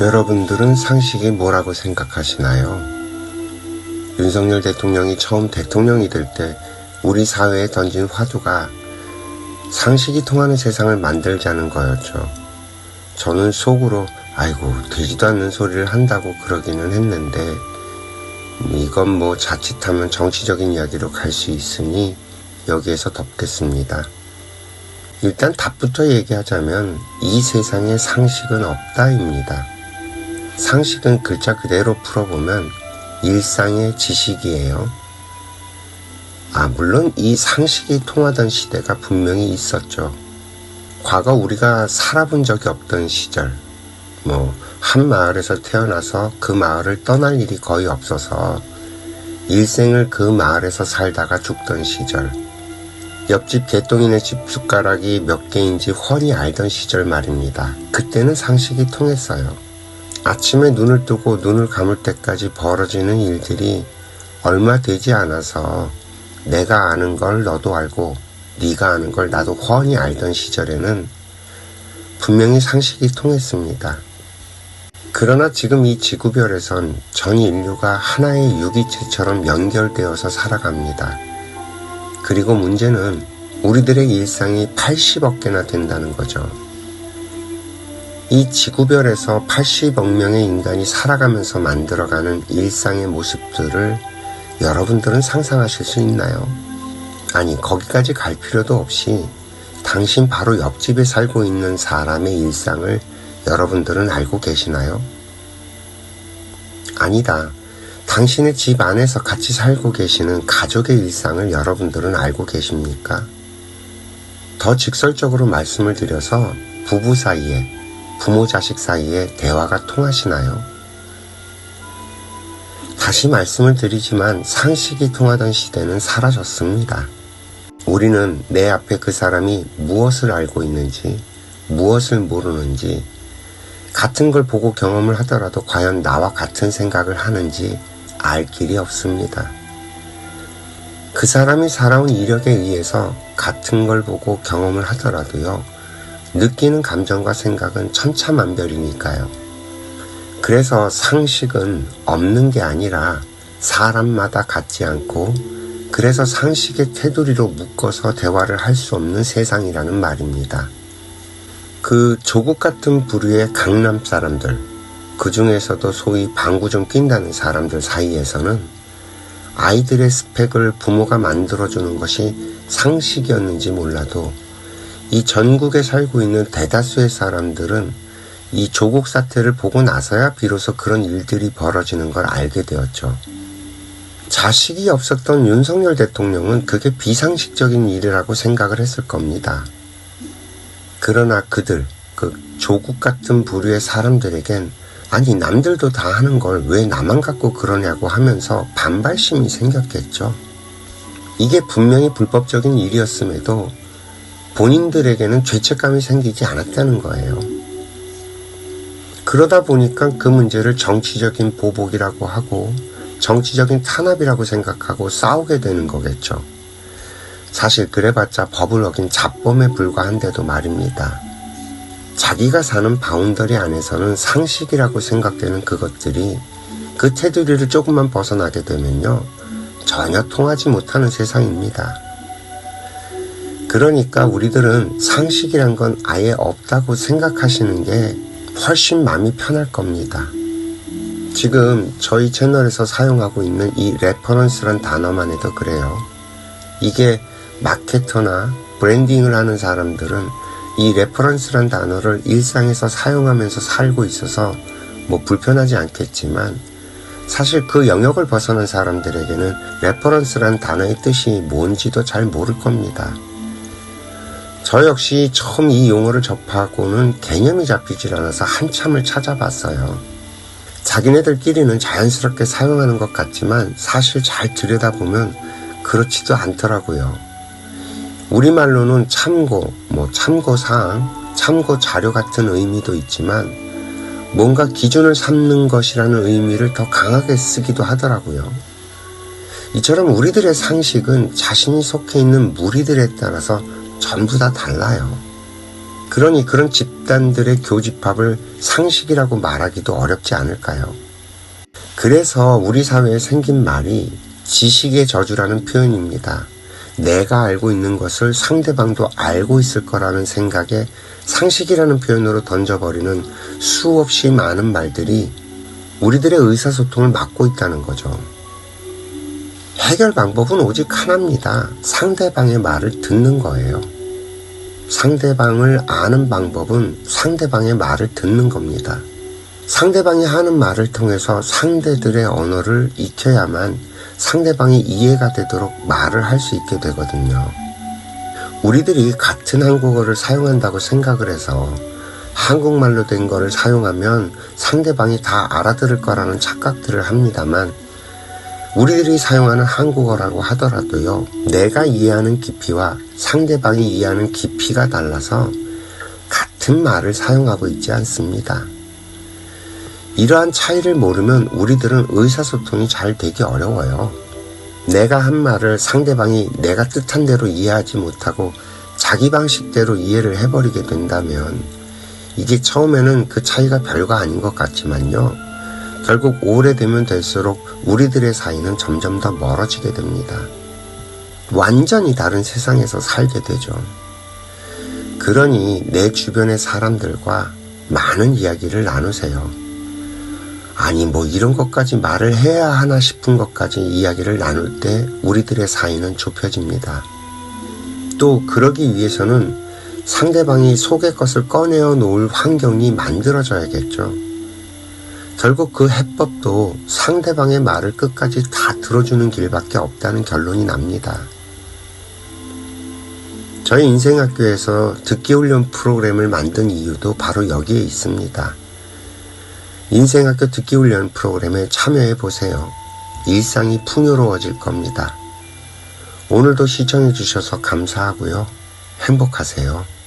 여러분들은 상식이 뭐라고 생각하시나요? 윤석열 대통령이 처음 대통령이 될 때 우리 사회에 던진 화두가 상식이 통하는 세상을 만들자는 거였죠. 저는 속으로 아이고 되지도 않는 소리를 한다고 그러기는 했는데 이건 뭐 자칫하면 정치적인 이야기로 갈 수 있으니 여기에서 덮겠습니다. 일단 답부터 얘기하자면 이 세상에 상식은 없다입니다. 상식은 글자 그대로 풀어보면 일상의 지식이에요. 아, 물론 이 상식이 통하던 시대가 분명히 있었죠. 과거 우리가 살아본 적이 없던 시절, 뭐, 한 마을에서 태어나서 그 마을을 떠날 일이 거의 없어서 일생을 그 마을에서 살다가 죽던 시절, 옆집 개똥이네 집 숟가락이 몇 개인지 훤히 알던 시절 말입니다. 그때는 상식이 통했어요. 아침에 눈을 뜨고 눈을 감을 때까지 벌어지는 일들이 얼마 되지 않아서 내가 아는 걸 너도 알고 네가 아는 걸 나도 훤히 알던 시절에는 분명히 상식이 통했습니다. 그러나 지금 이 지구별에선 전 인류가 하나의 유기체처럼 연결되어서 살아갑니다. 그리고 문제는 우리들의 일상이 80억 개나 된다는 거죠. 이 지구별에서 80억 명의 인간이 살아가면서 만들어가는 일상의 모습들을 여러분들은 상상하실 수 있나요? 아니, 거기까지 갈 필요도 없이 당신 바로 옆집에 살고 있는 사람의 일상을 여러분들은 알고 계시나요? 아니다. 당신의 집 안에서 같이 살고 계시는 가족의 일상을 여러분들은 알고 계십니까? 더 직설적으로 말씀을 드려서 부부 사이에, 부모 자식 사이에 대화가 통하시나요? 다시 말씀을 드리지만 상식이 통하던 시대는 사라졌습니다. 우리는 내 앞에 그 사람이 무엇을 알고 있는지, 무엇을 모르는지, 같은 걸 보고 경험을 하더라도 과연 나와 같은 생각을 하는지 알 길이 없습니다. 그 사람이 살아온 이력에 의해서 같은 걸 보고 경험을 하더라도요, 느끼는 감정과 생각은 천차만별이니까요. 그래서 상식은 없는 게 아니라 사람마다 같지 않고 그래서 상식의 테두리로 묶어서 대화를 할 수 없는 세상이라는 말입니다. 그 조국 같은 부류의 강남 사람들, 그 중에서도 소위 방구 좀 낀다는 사람들 사이에서는 아이들의 스펙을 부모가 만들어주는 것이 상식이었는지 몰라도 이 전국에 살고 있는 대다수의 사람들은 이 조국 사태를 보고 나서야 비로소 그런 일들이 벌어지는 걸 알게 되었죠. 자식이 없었던 윤석열 대통령은 그게 비상식적인 일이라고 생각을 했을 겁니다. 그러나 그들, 그 조국 같은 부류의 사람들에겐 아니 남들도 다 하는 걸 왜 나만 갖고 그러냐고 하면서 반발심이 생겼겠죠. 이게 분명히 불법적인 일이었음에도 본인들에게는 죄책감이 생기지 않았다는 거예요. 그러다 보니까 그 문제를 정치적인 보복이라고 하고 정치적인 탄압이라고 생각하고 싸우게 되는 거겠죠. 사실 그래봤자 법을 어긴 잡범에 불과한데도 말입니다. 자기가 사는 바운더리 안에서는 상식이라고 생각되는 그것들이 그 테두리를 조금만 벗어나게 되면요. 전혀 통하지 못하는 세상입니다. 그러니까 우리들은 상식이란 건 아예 없다고 생각하시는 게 훨씬 마음이 편할 겁니다. 지금 저희 채널에서 사용하고 있는 이 레퍼런스란 단어만 해도 그래요. 이게 마케터나 브랜딩을 하는 사람들은 이 레퍼런스란 단어를 일상에서 사용하면서 살고 있어서 뭐 불편하지 않겠지만 사실 그 영역을 벗어난 사람들에게는 레퍼런스란 단어의 뜻이 뭔지도 잘 모를 겁니다. 저 역시 처음 이 용어를 접하고는 개념이 잡히질 않아서 한참을 찾아봤어요. 자기네들끼리는 자연스럽게 사용하는 것 같지만 사실 잘 들여다보면 그렇지도 않더라고요. 우리말로는 참고, 뭐 참고사항, 참고 자료 같은 의미도 있지만 뭔가 기준을 삼는 것이라는 의미를 더 강하게 쓰기도 하더라고요. 이처럼 우리들의 상식은 자신이 속해 있는 무리들에 따라서 전부 다 달라요. 그러니 그런 집단들의 교집합을 상식이라고 말하기도 어렵지 않을까요? 그래서 우리 사회에 생긴 말이 지식의 저주라는 표현입니다. 내가 알고 있는 것을 상대방도 알고 있을 거라는 생각에 상식이라는 표현으로 던져버리는 수없이 많은 말들이 우리들의 의사소통을 막고 있다는 거죠. 해결 방법은 오직 하나입니다. 상대방의 말을 듣는 거예요. 상대방을 아는 방법은 상대방의 말을 듣는 겁니다. 상대방이 하는 말을 통해서 상대들의 언어를 익혀야만 상대방이 이해가 되도록 말을 할 수 있게 되거든요. 우리들이 같은 한국어를 사용한다고 생각을 해서 한국말로 된 거를 사용하면 상대방이 다 알아들을 거라는 착각들을 합니다만 우리들이 사용하는 한국어라고 하더라도요, 내가 이해하는 깊이와 상대방이 이해하는 깊이가 달라서 같은 말을 사용하고 있지 않습니다. 이러한 차이를 모르면 우리들은 의사소통이 잘 되기 어려워요. 내가 한 말을 상대방이 내가 뜻한 대로 이해하지 못하고 자기 방식대로 이해를 해버리게 된다면 이게 처음에는 그 차이가 별거 아닌 것 같지만요. 결국 오래되면 될수록 우리들의 사이는 점점 더 멀어지게 됩니다. 완전히 다른 세상에서 살게 되죠. 그러니 내 주변의 사람들과 많은 이야기를 나누세요. 아니, 뭐 이런 것까지 말을 해야 하나 싶은 것까지 이야기를 나눌 때 우리들의 사이는 좁혀집니다. 또 그러기 위해서는 상대방이 속의 것을 꺼내어 놓을 환경이 만들어져야겠죠. 결국 그 해법도 상대방의 말을 끝까지 다 들어주는 길밖에 없다는 결론이 납니다. 저희 인생학교에서 듣기훈련 프로그램을 만든 이유도 바로 여기에 있습니다. 인생학교 듣기훈련 프로그램에 참여해 보세요. 일상이 풍요로워질 겁니다. 오늘도 시청해 주셔서 감사하고요. 행복하세요.